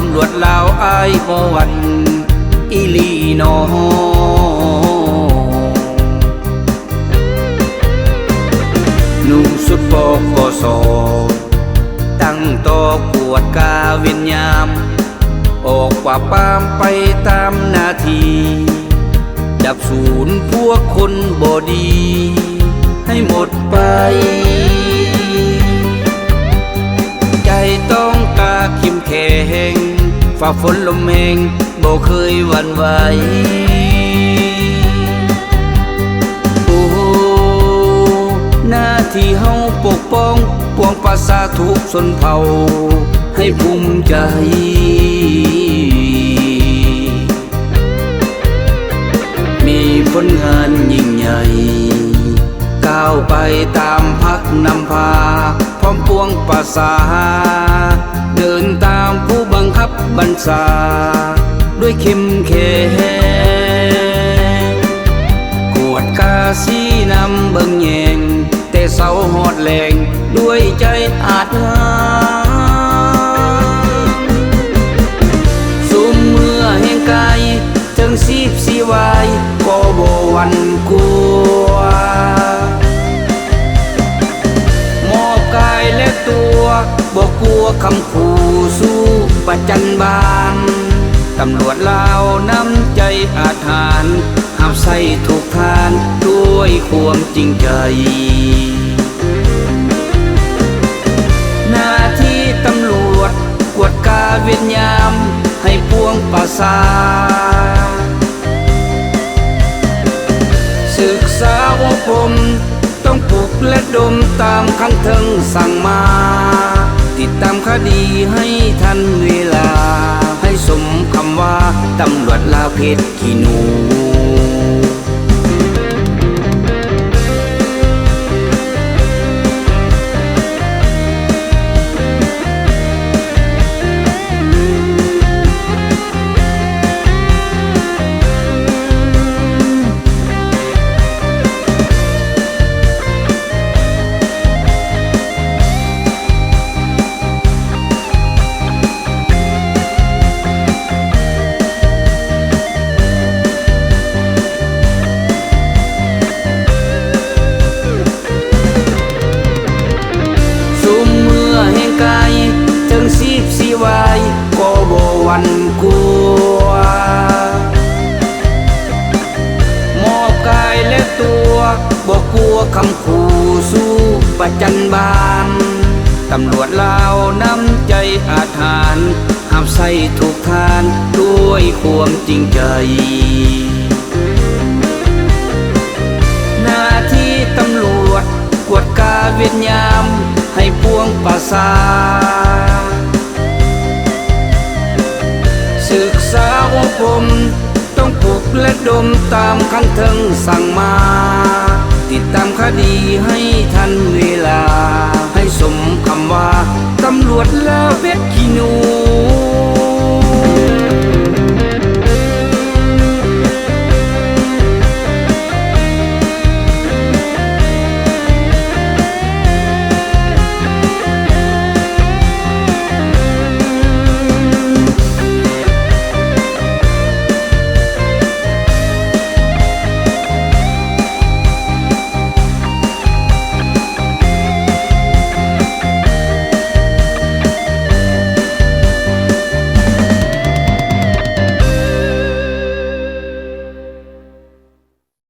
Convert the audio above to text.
ตำรวจลาวอายบ่วันอีลีนอนุ่มสุดปอกสอตั้งโตอกวดกาเวียนยาม ออกป่าปามไปตามนาที ดับศูนย์พวกคนบอดี ให้หมดไป แข็งฝ่าฝนลมแหงบ่เคยหวั่นไหวโอ้หน้าที่เฮาปกป้องปวงประสาทุกชนเผ่า ให้ภูมิใจมีผลงานยิ่งใหญ่ ก้าวไปตามพักนำพา พร้อมปวงประสา บบัญชาด้วยเข้มแข็งกวดกาสีนำเบิ่งแยงแต่เสาหอดแรงด้วยใจอาจงาสุมเมื่อแห่งกายถึงสีบสีวายก็บ่วันกลัวมอบกายและตัวบอกกลัว คำขู่สู้ประจันบานตำรวจลาวน้ำใจอาถานหับใส่ถูกทานด้วยความจริงใจ หน้าที่ตำรวจกวดกาเวียนยามให้ปวงประสาศึกษาว่าผมต้องปลุกและดมตามคันเทิงสั่งมา ติดตามคดีให้ทันเวลา ให้สมคำว่าตำรวจลาเพชรขี้หนู วันกลัวมอบกายและตัวบอกกลัวคำขู่สู้ประจันบานตำรวจลาวน้ำใจอาถานห้ามใส่ถูกทานด้วยความจริงใจหน้าที่ตำรวจกวดกาเวียนยามให้ปวงประสา และดมตามคันเทิงสั่งมา ติดตามคดีให้ทันเวลา ให้สมคำว่า ตำรวจลาเวทขี้หนู